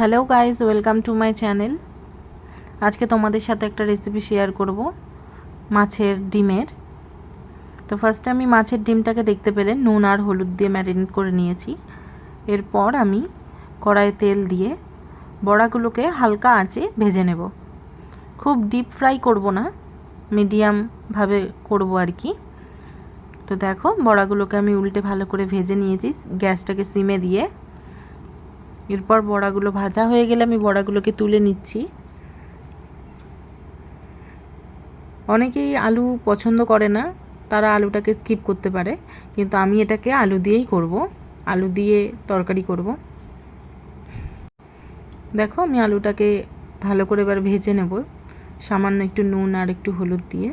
Hello guys welcome to my channel. আজকে তোমাদের সাথে একটা রেসিপি শেয়ার করব, মাছের ডিমের। তো ফার্স্টে আমি মাছের ডিমটাকে দেখতে পেলে নুন আর হলুদ দিয়ে ম্যারিনেট করে নিয়েছি। এরপর আমি কড়াইয়ে তেল দিয়ে বড়াগুলোকে হালকা আঁচে ভেজে নেব। খুব ডিপ ফ্রাই করব না মিডিয়ামভাবে করব আর কি। তো দেখো, বড়াগুলোকে আমি উল্টে ভালো করে ভেজে নিয়েছি, গ্যাসটাকে সিমে দিয়ে। এরপর বড়াগুলো ভাজা হয়ে গেলে আমি বড়াগুলোকে তুলে নিচ্ছি। অনেকেই আলু পছন্দ করে না, তারা আলুটাকে স্কিপ করতে পারে, কিন্তু আমি এটাকে আলু দিয়েই করব, আলু দিয়ে তরকারি করব। দেখো, আমি আলুটাকে ভালো করে এবার ভেজে নেব, সামান্য একটু নুন আর একটু হলুদ দিয়ে।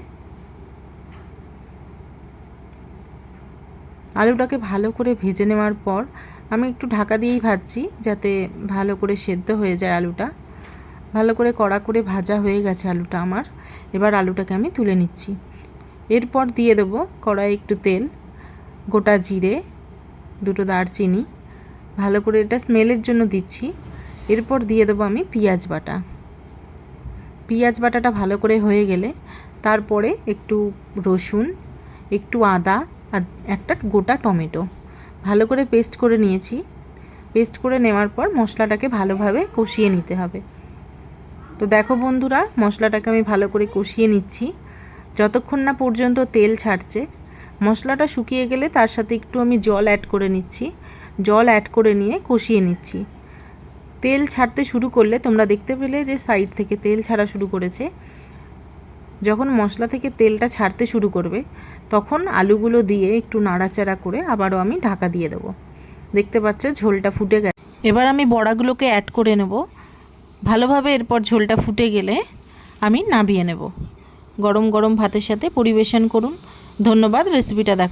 আলুটাকে ভালো করে ভেজে নেওয়ার পর আমি একটু ঢাকা দিয়েই ভাজছি যাতে ভালো করে সেদ্ধ হয়ে যায় আলুটা। ভালো করে কড়া করে ভাজা হয়ে গেছে আলুটা আমার। এবার আলুটাকে আমি তুলে নিচ্ছি। এরপর দিয়ে দেবো কড়াই একটু তেল, গোটা জিরে, দুটো দারচিনি। ভালো করে এটা স্মেলের জন্য দিচ্ছি। এরপর দিয়ে দেবো আমি পেঁয়াজ বাটা। পেঁয়াজ বাটাটা ভালো করে হয়ে গেলে তারপরে একটু রসুন, একটু আদা আর একটা গোটা টমেটো। ভালো করে পেস্ট করে নিয়েছি। পেস্ট করে নেওয়ার পর মশলাটাকে ভালোভাবে কষিয়ে নিতে হবে। তো দেখো বন্ধুরা, মশলাটাকে আমি ভালো করে কষিয়ে নিচ্ছি। যতক্ষণ না পর্যন্ত তেল ছাড়ছে, মশলাটা শুকিয়ে গেলে তার সাথে একটু আমি জল অ্যাড করে নিচ্ছি। জল অ্যাড করে নিয়ে কষিয়ে নিচ্ছি। তেল ছাড়তে শুরু করলে তোমরা দেখতে পেলে যে সাইড থেকে তেল ছাড়া শুরু করেছে। যখন মশলা থেকে তেলটা ছাড়তে শুরু করবে, তখন আলুগুলো দিয়ে একটু নাড়াচাড়া করে আবারও আমি ঢাকা দিয়ে দেবো। দেখতে পাচ্ছ ঝোলটা ফুটে গেছে। এবার আমি বড়াগুলোকে অ্যাড করে নেব। ভালোভাবে এরপর ঝোলটা ফুটে গেলে আমি নামিয়ে নেব। গরম গরম ভাতের সাথে পরিবেশন করুন। ধন্যবাদ রেসিপিটা দেখ